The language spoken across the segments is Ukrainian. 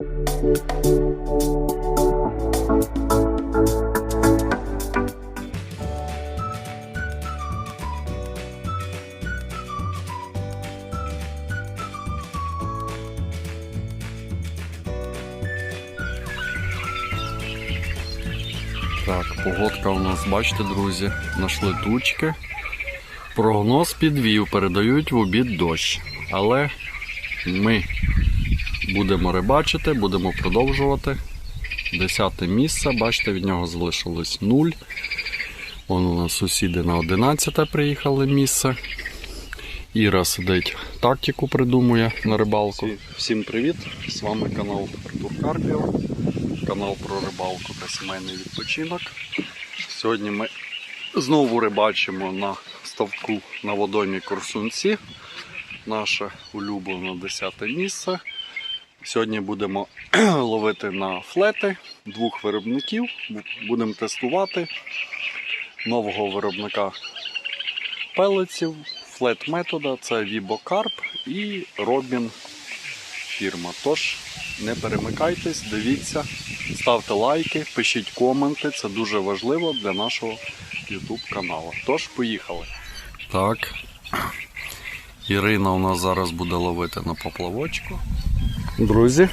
Так, погодка у нас, бачите, друзі, нашли тучки. Прогноз підвів, передають в обід дощ. Але ми будемо рибачити, будемо продовжувати. Десяте місце, бачите, від нього залишилось нуль. Вон у нас сусіди на 11 приїхали місце. Іра сидить, тактику придумує на рибалку. Всім привіт! З вами канал Артур Карпіо, канал про рибалку та сімейний відпочинок. Сьогодні ми знову рибачимо на ставку на водоймі Корсунці. Наше улюблене 10 місце. Сьогодні будемо ловити на флети двох виробників. Будемо тестувати нового виробника пелеців, флет метода це Вібокарп і Робін фірма. Тож не перемикайтесь, дивіться, ставте лайки, пишіть коменти. Це дуже важливо для нашого YouTube каналу. Тож, поїхали. Так. Ірина у нас зараз буде ловити на поплавочку. Друзі,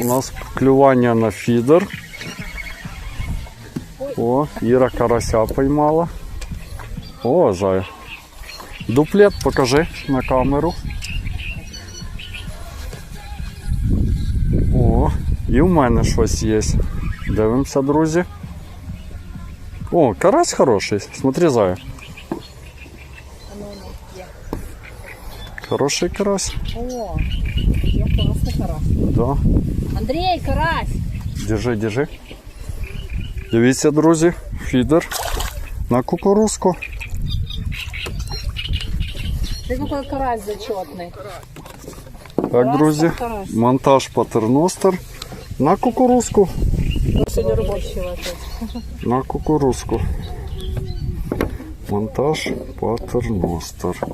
у нас клювання на фідер. О, Іра карася поймала. О, зая. Дуплет покажи на камеру. О, і в мене щось є. Дивимося, друзі. О, карась хороший. Смотри, зая. Хороший карась. О, я классный карась. Да. Андрей, карась! Держи, держи. Дивіться, друзі, фідер на кукурузку. Ты какой карась зачетный. Так, друзі, карась. монтаж патерностер на кукурузку. Сегодня рабочий опять. На кукурузку. Монтаж патерностер.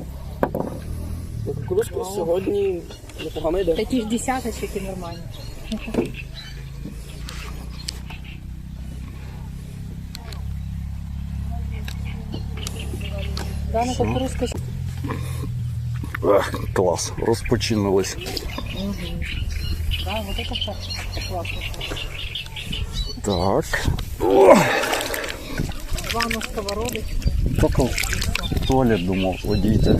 Кукурузку сьогодні непогано йде. Таких десяточек и нормально. Да, на кукурузку. Ех, клас, розпочинулись. Да, вот это так классно. Так. Два на сковородочку. Тільки в туалет думав, водійте.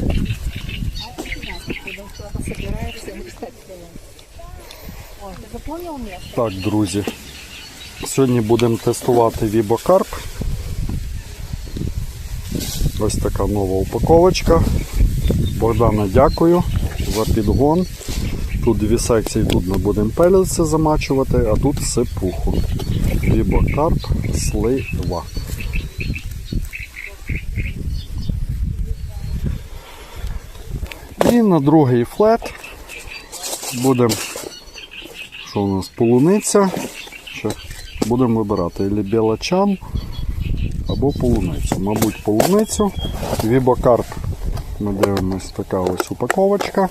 Ну? Так, друзі. Сьогодні будемо тестувати Вібокарп. Ось така нова упаковочка. Богдана, дякую за підгон. Тут дві секції, тут ми будемо пелюси замачувати, а тут сипуху. Вібокарп слива. І на другий флет будемо що у нас полуниця? Будемо вибирати або білачан або полуницю. Мабуть, полуницю. Вібокарп. Ми дивимось така ось упаковочка.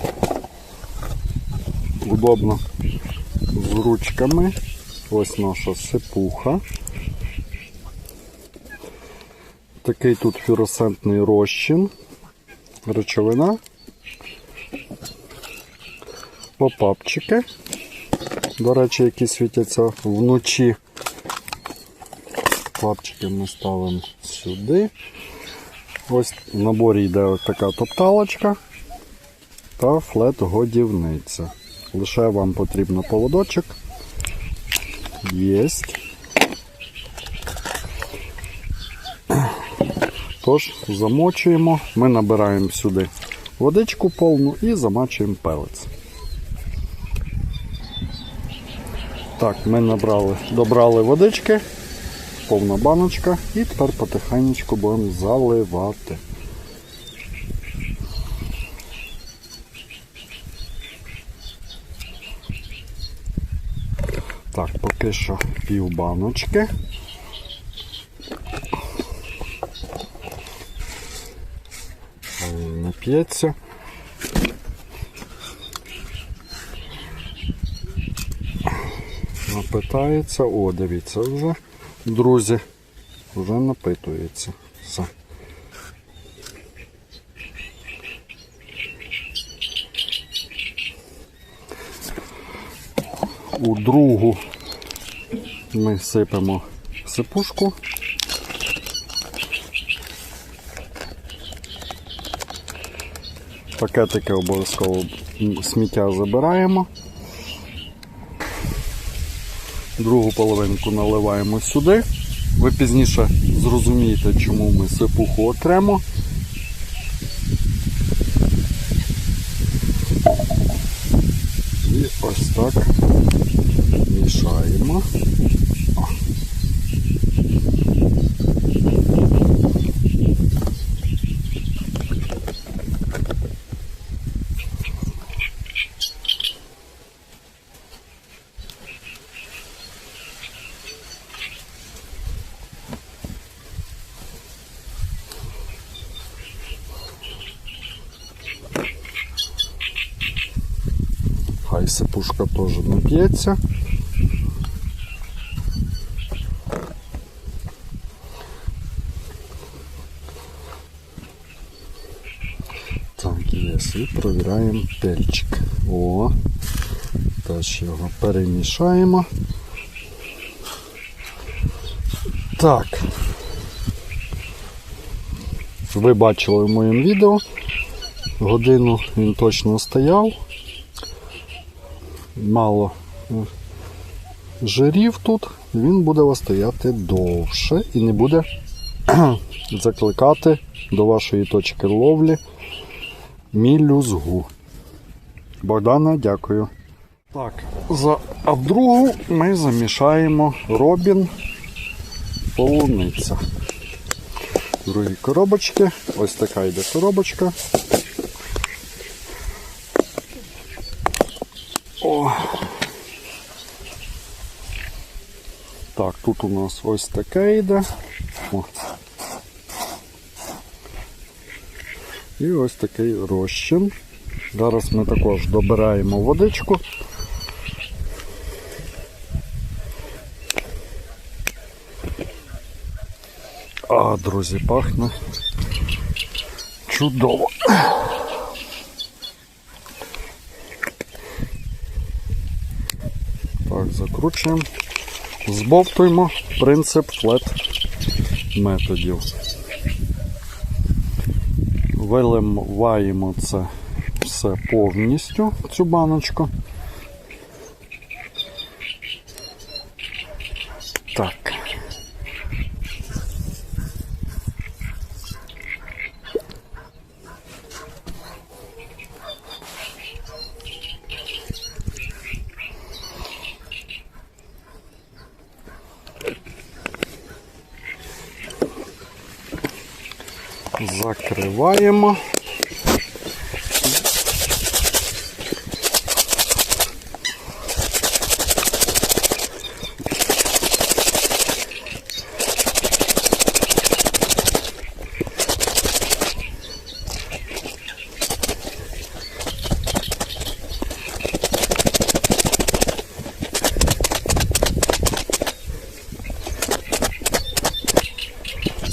Удобно з ручками. Ось наша сипуха. Такий тут фluоресцентний розчин. Речовина. Попапчики. До речі, які світяться вночі. Клапчики ми ставимо сюди. Ось в наборі йде ось така топталочка та флет-годівниця. Лише вам потрібно поводочок. Єсть. Тож, замочуємо, ми набираємо сюди водичку повну і замачуємо пелець. Так, ми набрали, добрали водички, повна баночка, і тепер потихеньку будемо заливати. Так, поки що пів баночки. П'ється. Напитається. О, дивіться, вже, друзі, вже напитується. Все. У другу ми сипемо сипушку. Пакетики обов'язково сміття забираємо. Другу половинку наливаємо сюди. Ви пізніше зрозумієте, чому ми сипуху окремо. І ось так мішаємо. О. Хай сипушка теж нап'ється. Так, є. І провіряємо перчик. О, теж його перемішаємо. Так. Ви бачили в моєму відео. Годину він точно стояв мало е, жирів тут, він буде вас стояти довше і не буде закликати до вашої точки ловлі мілюзгу. Богдана, дякую. Так, за, а в другу ми замішаємо робін полуниця. Другі коробочки. Ось така йде коробочка. Тут у нас ось таке йде. О. І ось такий розчин. Зараз ми також добираємо водичку. А, друзі, пахне чудово. Так, закручуємо. Збовтуємо принцип флет методів. Виливаємо це все повністю, цю баночку. Так. Закриваємо.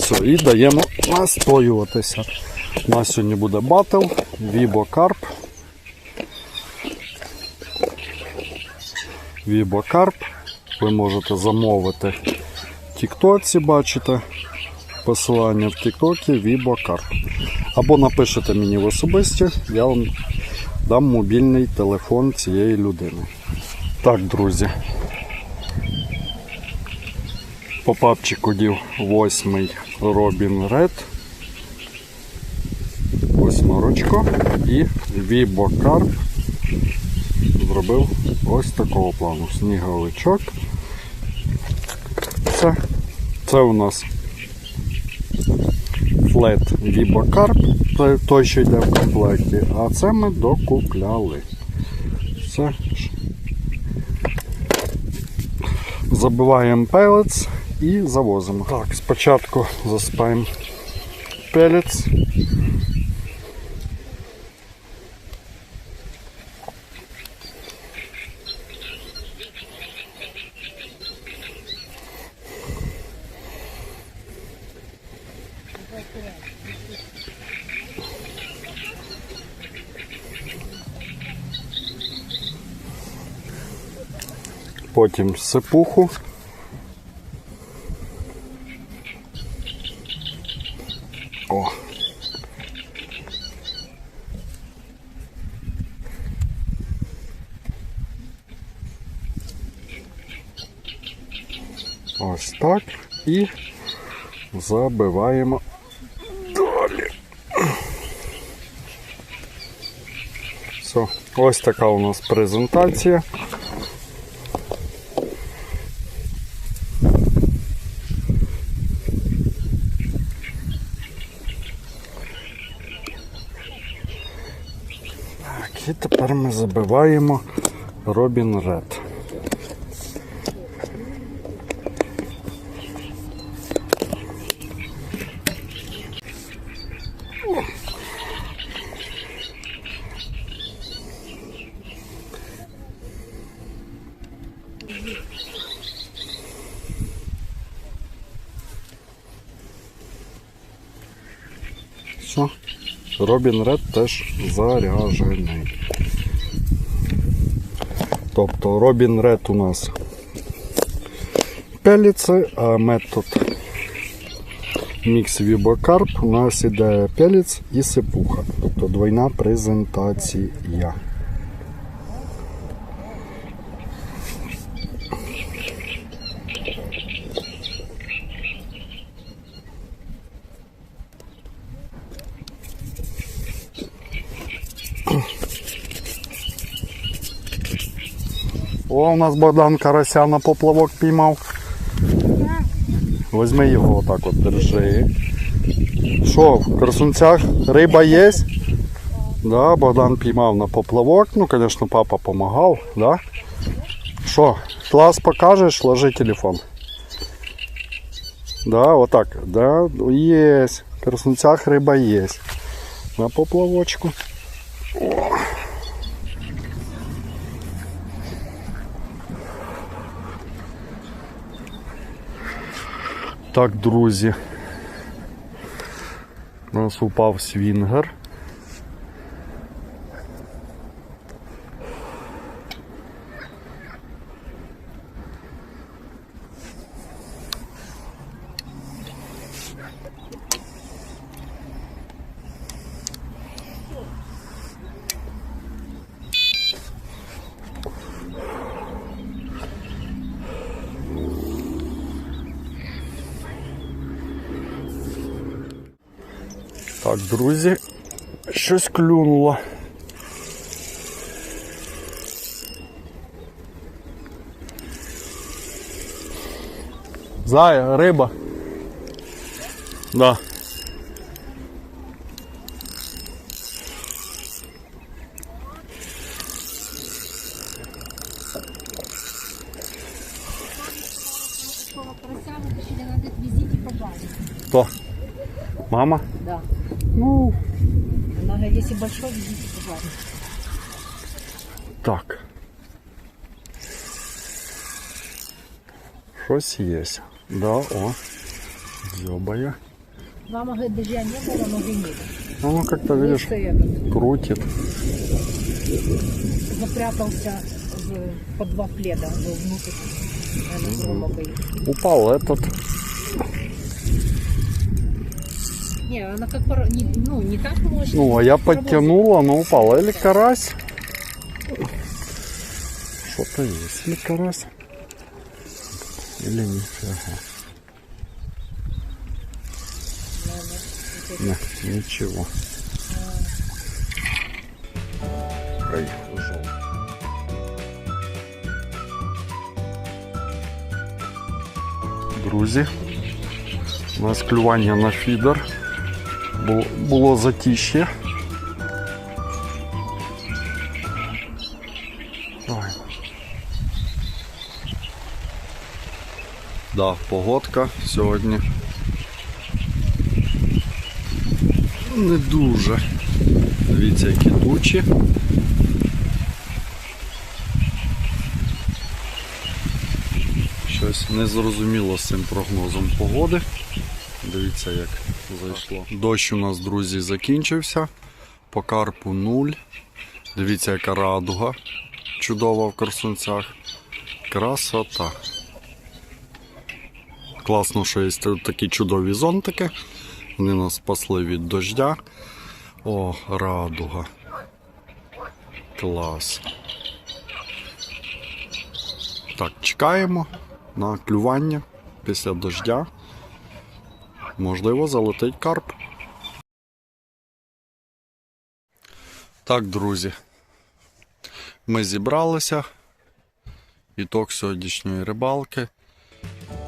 Все, і даємо настоюватися. У нас сьогодні буде батл, Вібокарп. Вібокарп. Ви можете замовити в Тіктоці, бачите посилання в Тіктокі Вібокарп. Або напишете мені в особисті, я вам дам мобільний телефон цієї людини. Так, друзі. По папчику дів восьмий Робін Ред. Восьмерочко. І Вібокарп зробив ось такого плану. Сніговичок. Це, це у нас флет Вібокарп, той- що йде в комплекті, а це ми докупляли. Все. Забиваємо пелець і завозимо. Так, Спочатку засипаємо пелець. Потім сипуху. Ось так. І забиваємо далі. Все, ось така у нас презентація. Так, і тепер ми забиваємо Робін Ред. Все. Робін Ред теж заряджений. Тобто Робін Ред у нас пеліци, а метод мікс Вібокарп у нас іде пеліць і сипуха. Тобто двойна презентація. О, у нас Богдан карася на поплавок піймав. Возьми його отак от держи. Що, в красунцях риба є? Да, Богдан піймав на поплавок. Ну, звісно, папа допомагав, да? Що, клас покажеш, ложи телефон. Да, отак. Да, є. В красунцях риба є. На поплавочку. Так, друзі. У нас упав свінгер. Так, друзі, щось клюнуло. Зая, риба. Да. Хто? Мама? Да. Ну, Она говорит, если большой, везите по базе. так. Щось є. Да, о. Дзьобає. Мама говорит, дождя не было, но гремит. Ну, ну, как-то, видишь, Лучше этот, крутит. запрятался в- под два пледа внутрь. Боится. Упал этот. Не, она как пора- не, ну, не так мощно. Ну, а я подтянула, но упала. Или карась? Что-то есть. Или карась? Или нифига? Не, ничего. Ай, ужал. Друзі, у нас клювання на фідер. Було, було затіще. Ой. Да, погодка сьогодні. Не дуже. Дивіться, які тучі. Щось незрозуміло з цим прогнозом погоди. Дивіться, як зайшло. Дощ у нас, друзі, закінчився. По карпу нуль. Дивіться, яка радуга чудова в Корсунцях. Красота. Класно, що є такі чудові зонтики. Вони нас спасли від дождя. О, радуга. Клас. Так, чекаємо на клювання після дождя. Можливо, залетить карп. Так, друзі. Ми зібралися. Іток сьогоднішньої рибалки.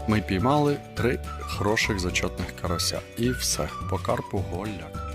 Ми піймали три хороших зачетних карася. І все. По карпу голяк.